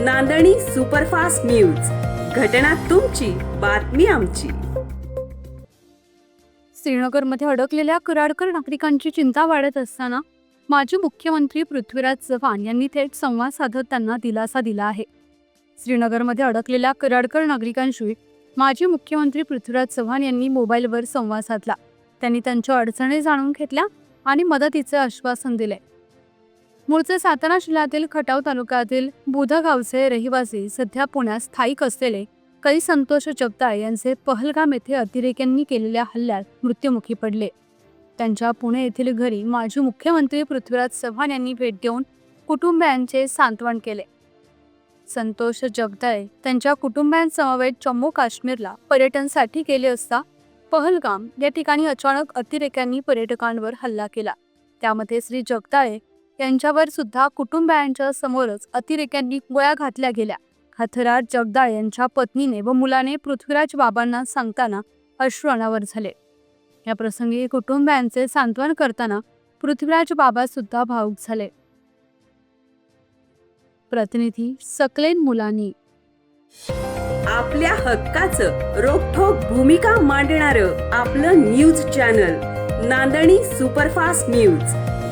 नांदणी superfast news. घटना तुमची बातमी आमची. श्रीनगरमध्ये अडकलेल्या कराडकर नागरिकांची चिंता वाढत असताना माजी मुख्यमंत्री पृथ्वीराज चव्हाण यांनी थेट संवाद साधत त्यांना दिलासा दिला आहे. श्रीनगरमध्ये अडकलेल्या कराडकर नागरिकांशी माजी मुख्यमंत्री पृथ्वीराज चव्हाण यांनी मोबाईलवर संवाद साधला. त्यांनी त्यांच्या अडचणी जाणून घेतल्या आणि मदतीचे आश्वासन दिले. मूळचे सातारा जिल्ह्यातील खटाव तालुक्यातील बुधगावचे रहिवासी सध्या पुण्यात स्थायिक असलेले कै संतोष जगदाळे यांचे पहलगाम येथे अतिरेक्यांनी केलेल्या हल्ल्यात मृत्युमुखी पडले. त्यांच्या पुणे येथील घरी माजी मुख्यमंत्री पृथ्वीराज चव्हाण यांनी भेट देऊन कुटुंबियांचे सांत्वन केले. संतोष जगदाळे त्यांच्या कुटुंबियांसमवेत जम्मू काश्मीरला पर्यटनसाठी गेले असता पहलगाम या ठिकाणी अचानक अतिरेक्यांनी पर्यटकांवर हल्ला केला. त्यामध्ये श्री जगदाळे यांच्यावर सुद्धा कुटुंबियांच्या समोरच अतिरेक्यांनी गोळ्या घातल्या गेल्या. हथराज जगदाळ यांच्या पत्नीने व मुलाने पृथ्वीराज बाबांना सांगताना अश्रू अनावर झाले. या प्रसंगी कुटुंबियांचे सांत्वन करताना पृथ्वीराज बाबा सुद्धा भावुक झाले. प्रतिनिधी सकलेन मुलांनी. आपल्या हक्काचं रोखोक भूमिका मांडणार आपलं न्यूज चॅनल नांदणी सुपरफास्ट न्यूज.